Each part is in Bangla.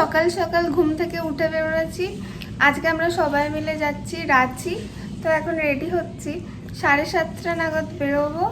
সকাল সকাল ঘুম থেকে উঠে বেরোচ্ছি। আজকে আমরা সবাই মিলে যাচ্ছি রাঁচি তো এখন রেডি হচ্ছি। সাড়ে সাতটা নাগাদ বেরোবো।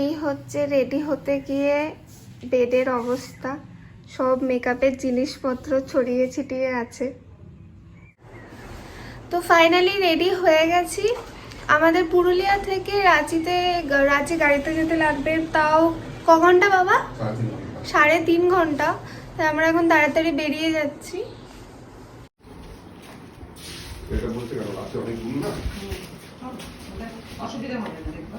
এই হচ্ছে রেডি হতে গিয়ে বেডের অবস্থা। সব মেকআপের জিনিসপত্র ছড়িয়ে ছিটিয়ে আছে। তো ফাইনালি রেডি হয়ে গেছি। আমাদের পুরুলিয়া থেকে রাঁচিতে, রাঁচি গাড়িতে যেতে লাগবে। তাও ক ঘণ্টা বাবা? সাড়ে তিন ঘণ্টা। তাই আমরা এখন তাড়াতাড়ি বেরিয়ে যাচ্ছি। এটা বলতে গেল আছে অনেক দূর না? অসুবিধা হবে না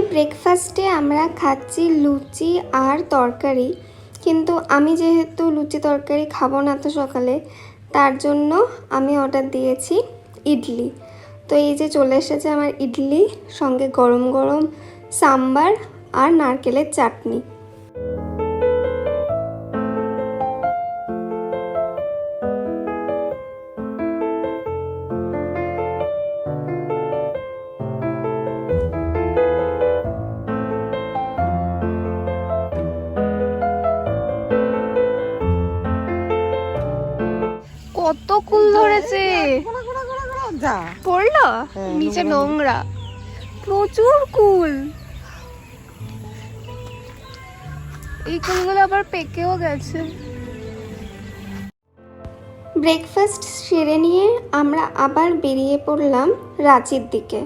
ব্রেকফাস্টে আমরা খাচ্ছি লুচি আর তরকারি। কিন্তু আমি যেহেতু লুচি তরকারি খাব না তো সকালে, তার জন্য আমি অর্ডার দিয়েছি ইডলি। তো এই যে চলে এসেছে আমার ইডলি, সঙ্গে গরম গরম সাম্বার আর নারকেলের চাটনি। কুল ধরেছে। পড়ল? হ্যাঁ, নিচে নোংরা। নোংরা। প্রচুর কুল। এই কুলগুলো আবার পেকেও গেছে। ব্রেকফাস্ট সেরে নিয়ে আমরা আবার বেরিয়ে পড়লাম রাঁচির দিকে।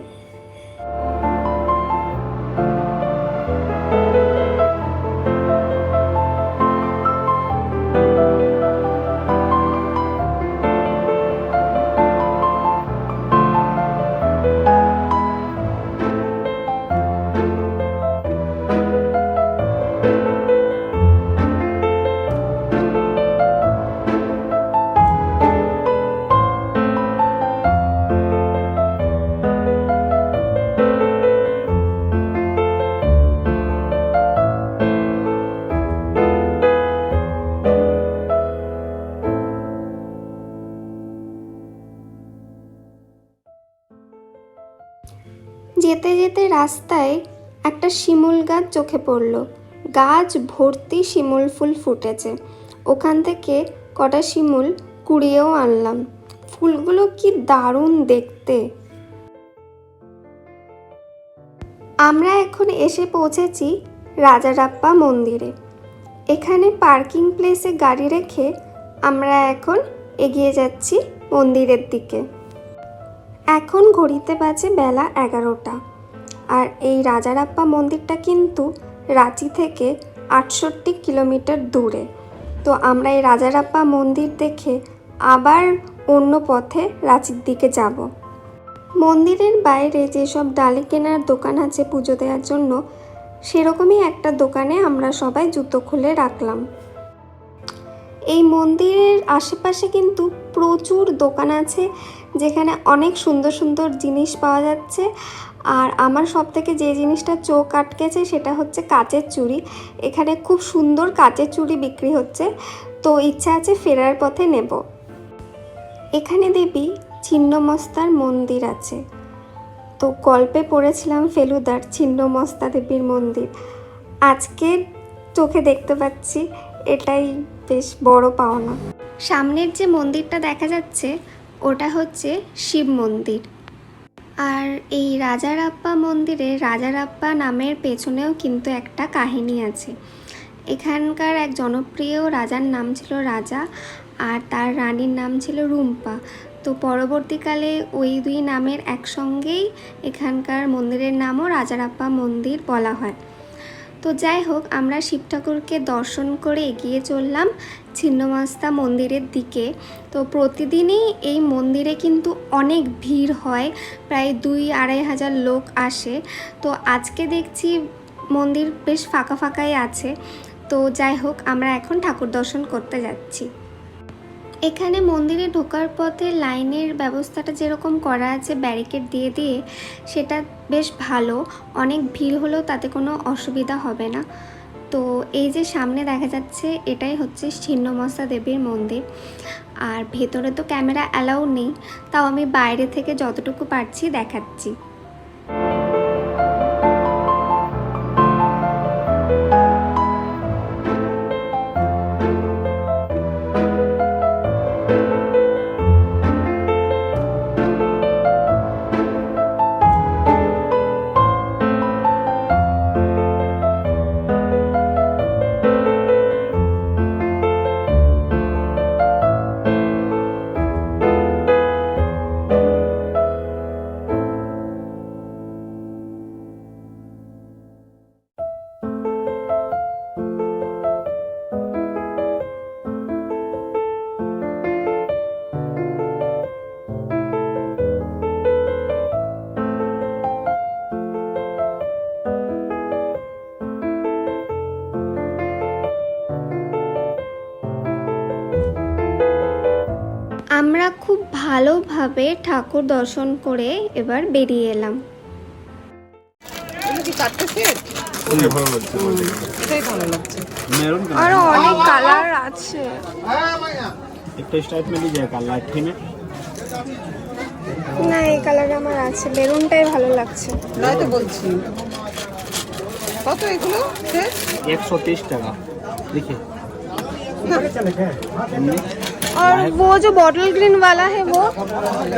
যেতে যেতে রাস্তায় একটা শিমুল গাছ চোখে পড়ল। গাছ ভর্তি শিমুল ফুল ফুটেছে। ওখান থেকে কটা শিমুল কুড়িয়েও আনলাম। ফুলগুলো কি দারুণ দেখতে। আমরা এখন এসে পৌঁছেছি রাজারাপ্পা মন্দিরে। এখানে পার্কিং প্লেসে গাড়ি রেখে আমরা এখন এগিয়ে যাচ্ছি মন্দিরের দিকে। এখন ঘড়িতে বাজে বেলা এগারোটা। আর এই রাজারাপ্পা মন্দিরটা কিন্তু রাঁচি থেকে আটষট্টি কিলোমিটার দূরে। তো আমরা এই রাজারাপ্পা মন্দির দেখে আবার অন্য পথে রাঁচির দিকে যাব। মন্দিরের বাইরে যেসব ডালি কেনার দোকান আছে পুজো দেওয়ার জন্য, সেরকমই একটা দোকানে আমরা সবাই জুতো খুলে রাখলাম। এই মন্দিরের আশেপাশে কিন্তু প্রচুর দোকান আছে, যেখানে অনেক সুন্দর সুন্দর জিনিস পাওয়া যাচ্ছে। আর আমার সব থেকে যে জিনিসটা চোখ আটকেছে সেটা হচ্ছে কাচের চুড়ি। এখানে খুব সুন্দর কাচের চুড়ি বিক্রি হচ্ছে, তো ইচ্ছা আছে ফেরার পথে নেব। এখানে দেবী ছিন্নমস্তার মন্দির আছে। তো গল্পে পড়েছিলাম ফেলুদার ছিন্নমস্তা দেবীর মন্দির। আজকে চোখে দেখতে পাচ্ছি, এটাই বেশ বড় পাওনা। সামনের যে মন্দিরটা দেখা যাচ্ছে, ওটা হচ্ছে শিব মন্দির। আর এই রাজারাপ্পা মন্দিরে রাজারাপ্পা নামের পেছনেও কিন্তু একটা কাহিনী আছে। এখানকার এক জনপ্রিয় রাজার নাম ছিল রাজা, আর তার রানীর নাম ছিল রুম্পা। তো পরবর্তীকালে ওই দুই নামের একসঙ্গেই এখানকার মন্দিরের নামও রাজারাপ্পা মন্দির বলা হয়। তো যাই হোক, আমরা শিব ঠাকুরকে দর্শন করে এগিয়ে চললাম ছিন্নমাস্তা মন্দিরের দিকে। তো প্রতিদিনই এই মন্দিরে কিন্তু অনেক ভিড় হয়, প্রায় দুই আড়াই হাজার লোক আসে। তো আজকে দেখছি মন্দির বেশ ফাঁকা ফাঁকাই আছে। তো যাই হোক, আমরা এখন ঠাকুর দর্শন করতে যাচ্ছি। এখানে মন্দিরে ঢোকার পথে লাইনের ব্যবস্থাটা যেরকম করা আছে, ব্যারিকেড দিয়ে দিয়ে, সেটা বেশ ভালো। অনেক ভিড় হলেও তাতে কোনো অসুবিধা হবে না। তো এই যে সামনে দেখা যাচ্ছে, এটাই হচ্ছে ছিন্নমস্তা দেবীর মন্দির। আর ভেতরে তো ক্যামেরা অ্যালাউ নেই, তাও আমি বাইরে থেকে যতটুকু পারছি দেখাচ্ছি। ভালোভাবে ঠাকুর দর্শন করে এবার বেরিয়ে এলাম। আর অনেক কালার আছে। একটা স্টাইপ মিলে যায় কালার না এই কালার আমার আছে। মেরুনটাই ভালো লাগছে। তাই তো বলছি। কত এগুলো? একশো তিরিশ টাকা। দেখি। और वो जो बॉटल ग्रीन वाला है वो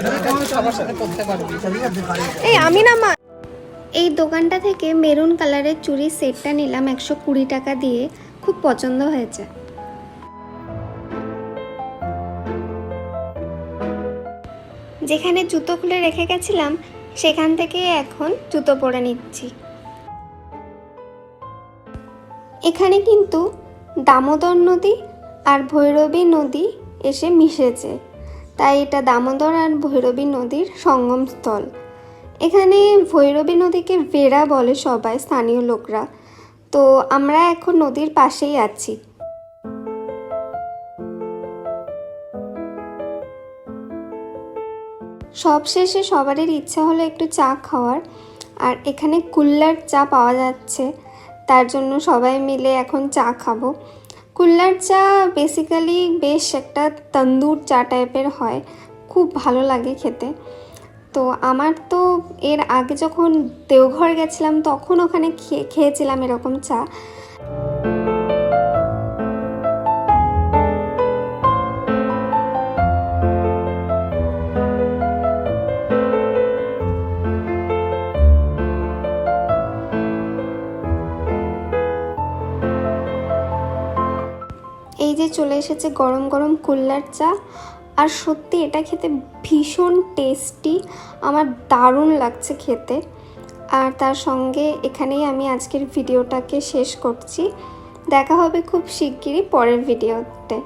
এটা আমি সবার সাথে করতে পারবি এই আমি না মা এই দোকানটা থেকে মেরুন কালারের চুড়ির সেটটা নিলাম একশো কুড়ি টাকা দিয়ে খুব পছন্দ হয়েছে যেখানে জুতো খুলে রেখে গেছিলাম সেখান থেকে এখন জুতো পরে নিচ্ছি এখানে কিন্তু দামোদর নদী আর ভৈরবী নদী এসে মিশেছে। তাই এটা দামোদর আর ভৈরবী নদীর সঙ্গমস্থল। এখানে ভৈরবী নদীকে ভেরা বলে সবাই, স্থানীয় লোকরা। তো আমরা এখন নদীর পাশেই আছি। সবশেষে সবারই ইচ্ছা হলো একটু চা খাওয়ার। আর এখানে কুল্লার চা পাওয়া যাচ্ছে। তার জন্য সবাই মিলে এখন চা খাব। কুল্লার চা বেসিক্যালি বেশ একটা তন্দুর চা টাইপের হয়। খুব ভালো লাগে খেতে। তো আমার তো এর আগে যখন দেওঘর গেছিলাম, তখন ওখানে খেয়ে, খেয়েছিলাম এরকম চা। চলে এসেছে গরম গরম কুল্লার চা। আর সত্যি এটা খেতে ভীষণ টেস্টি আমার দারুণ লাগছে খেতে। আর তার সঙ্গে এখানেই আমি আজকের ভিডিওটাকে শেষ করছি। দেখা হবে খুব শিগগিরই পরের ভিডিওতে।